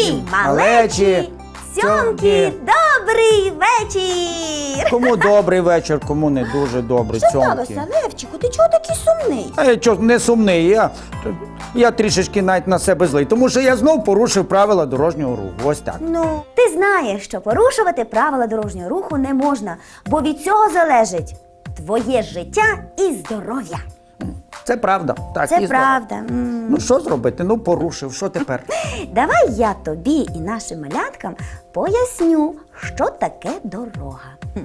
І малечі, сьомки, добрий вечір! Кому добрий вечір, кому не дуже добрий. Що цьомки. сталося, Левчику? Ти чого такий сумний? А я чого не сумний, я, я трішечки навіть на себе злий, тому що я знов порушив правила дорожнього руху. Ось так. Ну, ти знаєш, що порушувати правила дорожнього руху не можна, бо від цього залежить твоє життя і здоров'я. Це правда. Так, Це і правда. М. Ну що зробити? Ну порушив, що тепер? Давай я тобі і нашим маляткам поясню, що таке дорога. Хм.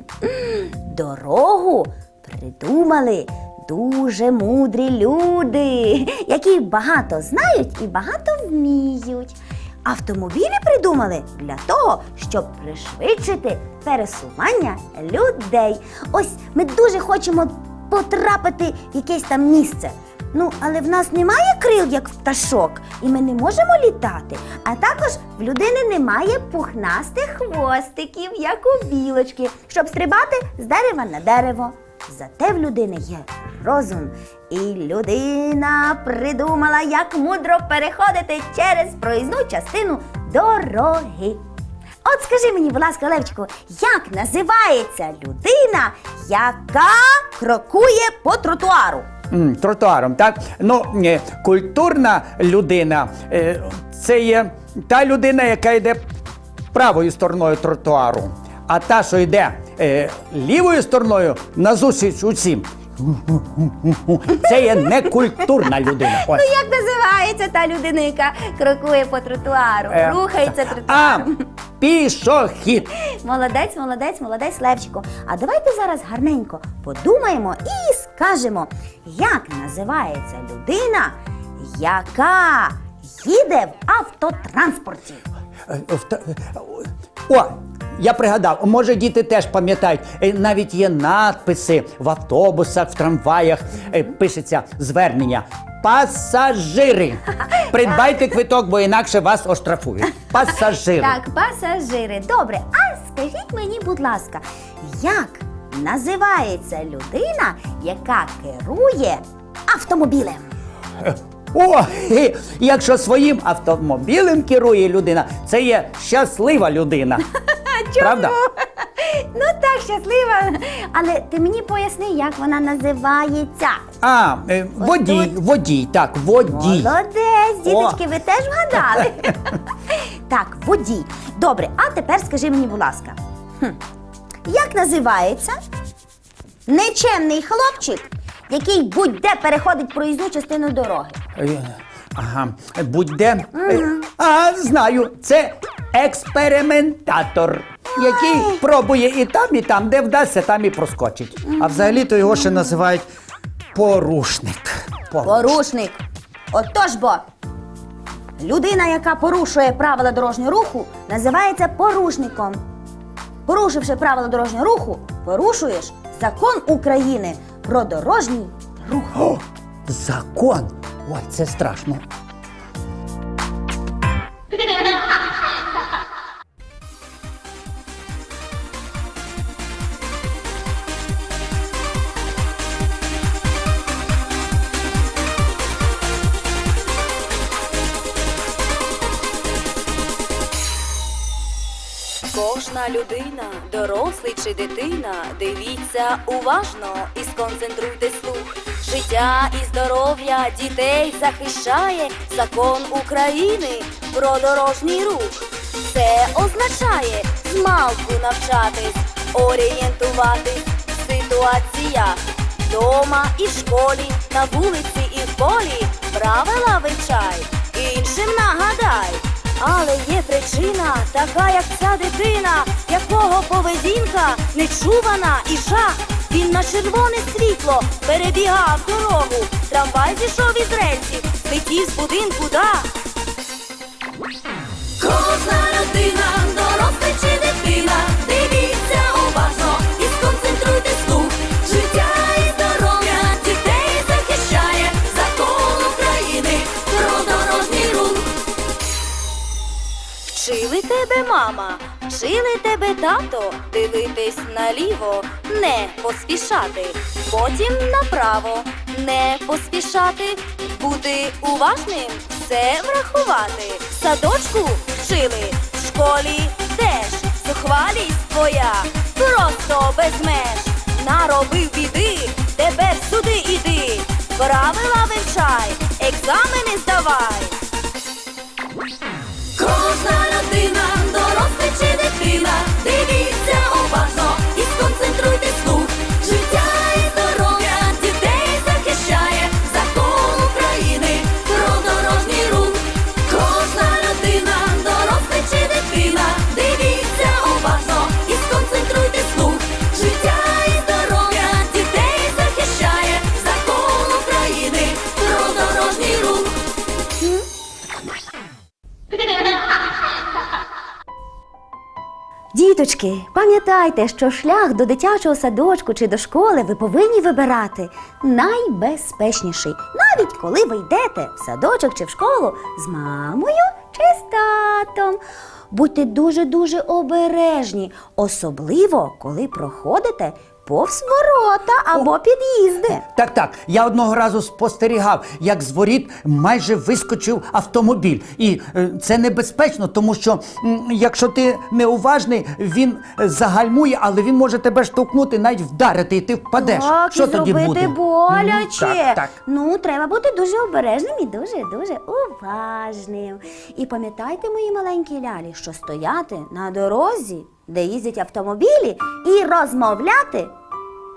Дорогу придумали дуже мудрі люди, які багато знають і багато вміють. Автомобілі придумали для того, щоб пришвидшити пересування людей. Ось ми дуже хочемо потрапити в якесь там місце. Ну, але в нас немає крил, як в пташок, і ми не можемо літати. А також в людини немає пухнастих хвостиків, як у білочки, щоб стрибати з дерева на дерево. Зате в людини є розум, і людина придумала, як мудро переходити через проїзну частину дороги. От скажи мені, будь ласка, Левчику, як називається людина, яка крокує по тротуару? М, тротуаром, так? Ну, е, культурна людина е, це є та людина, яка йде правою стороною тротуару, а та, що йде е, лівою стороною назустріч усім. Це є некультурна людина. Ось. Ну як називається та людина, яка крокує по тротуару, Е, рухається А, тротуаром? пішохід. Молодець, молодець, молодець, Левчику. А давайте зараз гарненько подумаємо і скажемо, як називається людина, яка їде в автотранспорті. Е, в та- О, я пригадав, може діти теж пам'ятають, е, навіть є надписи в автобусах, в трамваях, е, пишеться звернення. Пасажири! Придбайте квиток, бо інакше вас оштрафують. Пасажири. Так, пасажири. Добре, а скажіть мені, будь ласка, як називається людина, яка керує автомобілем? О, якщо своїм автомобілем керує людина, це є щаслива людина. Правда? Ну так, щаслива. Але ти мені поясни, як вона називається. А, е, водій, тут. водій, так, водій. Молодець, діточки, О. ви теж вгадали. так, водій. Добре, а тепер скажи мені, будь ласка, хм, як називається нечемний хлопчик, який будь-де переходить проїзну частину дороги? Е, Ага, будь-де. Е, А, знаю, це експериментатор, який пробує і там, і там, де вдасться, там і проскочить. А взагалі-то його ще називають порушник. Порушник. Отож бо. Людина, яка порушує правила дорожнього руху, називається порушником. Порушивши правила дорожнього руху, порушуєш закон України про дорожній рух. О, закон. Ой, це страшно. Людина, дорослий чи дитина, дивіться уважно і сконцентруйте слух. Життя і здоров'я дітей захищає закон України про дорожній рух. Це означає змалку навчатись, орієнтуватись в ситуаціях. Дома і в школі, на вулиці і в полі правила вивчай, іншим нагадай. Але є причина, така як ця дитина, якого поведінка нечувана і жах. Він на червоне світло перебігав дорогу. Трамвай зійшов із рельсів, летів з будинку дах. Тебе мама, вчили тебе тато, дивитись наліво, не поспішати, потім направо, не поспішати, бути уважним, все врахувати. Садочку вчили, в школі теж. Зухвалість твоя просто без меж. Наробив біди, тепер сюди іди. Правила вивчай, екзамени здавай. Дитина, дивіться Діточки, пам'ятайте, що шлях до дитячого садочку чи до школи ви повинні вибирати найбезпечніший, навіть коли ви йдете в садочок чи в школу з мамою чи з татом. Будьте дуже-дуже обережні, особливо коли проходите повз ворота або під'їзди. Так, так. Я одного разу спостерігав, як з воріт майже вискочив автомобіль. І е, це небезпечно, тому що м, якщо ти неуважний, він е, загальмує, але він може тебе штовхнути, навіть вдарити, і ти впадеш. Так, що і тоді зробити буде? боляче. М, Так, так. Ну, треба бути дуже обережним і дуже дуже уважним. І пам'ятайте, мої маленькі лялі, що стояти на дорозі, де їздять автомобілі, і розмовляти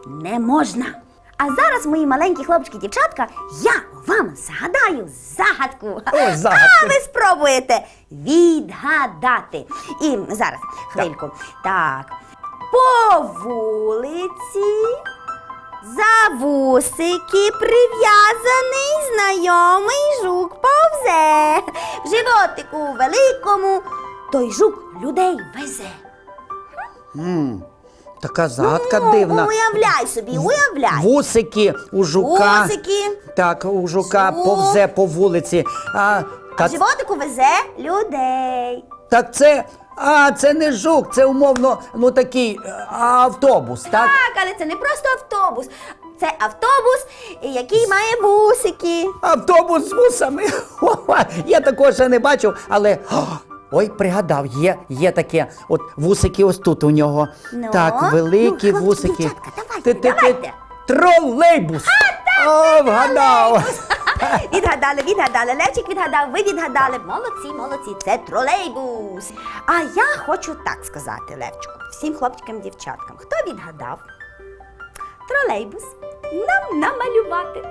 не можна. А зараз, мої маленькі хлопчики-дівчатка, я вам згадаю загадку. О, загадку. А ви спробуєте відгадати. І зараз, хвильку. Так. По вулиці за вусики прив'язаний знайомий жук повзе. В животику великому той жук людей везе. М, така загадка Ну, дивна. Уявляй собі, уявляй. Вусики у жука. Вусики. Так, у жука Жук. повзе по вулиці. А, А та, в животику везе людей. так це. А, це не жук, це умовно, ну такий автобус, так? Так, але це не просто автобус. Це автобус, який має вусики. Автобус з вусами. Я такого ще не бачив, але. Ой, пригадав, є, є таке. От вусики ось тут у нього. Ну, так, великі ну, хлопчики, вусики. дівчатка, давайте, Ти-ти-ти, давайте. Тролейбус. О, вгадав. Відгадали, відгадали. Левчик відгадав, ви відгадали. Молодці, молодці, це тролейбус. А я хочу так сказати, Левчику, всім хлопчикам дівчаткам. Хто відгадав? Тролейбус нам намалювати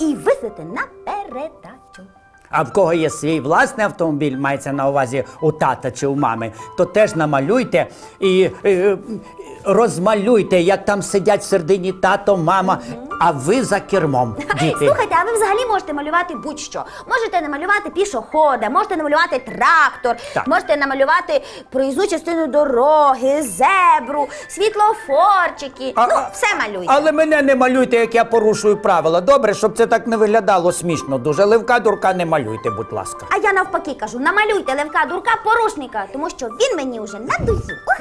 і вислати на передачу. А в кого є свій власний автомобіль, мається на увазі у тата чи у мами, то теж намалюйте і і розмалюйте, як там сидять в тато, мама, а ви за кермом, діти. Слухайте, а ви взагалі можете малювати будь-що. Можете намалювати пішохода, можете намалювати трактор, Так. можете намалювати проїзну частину дороги, зебру, світлофорчики. А- ну, а- все малюйте. Але мене не малюйте, як я порушую правила. Добре, щоб це так не виглядало смішно. Дуже ливка дурка не малюйте, будь ласка. А я навпаки кажу, намалюйте левка дурка порушника, тому що він мені вже надоїв. Ох.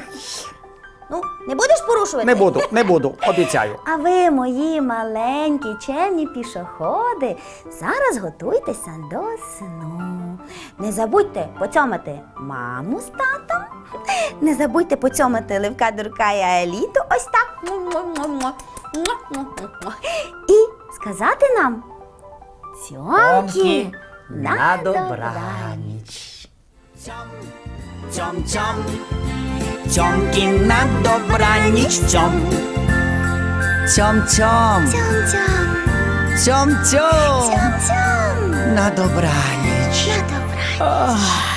Ну, не будеш порушувати? Не буду, не буду, обіцяю. А ви, мої маленькі чемні пішоходи, зараз готуйтеся до сну. Не забудьте поцьомати маму з татом. Не забудьте поцьомати Левка Дурка і Аеліту ось так. І сказати нам цьомки на добраніч. Цьом, цьом, цьомки на добраніч, цьом, Цьом-цьом, цьом, цьом, цьом-цьом. на добраніч. На добраніч.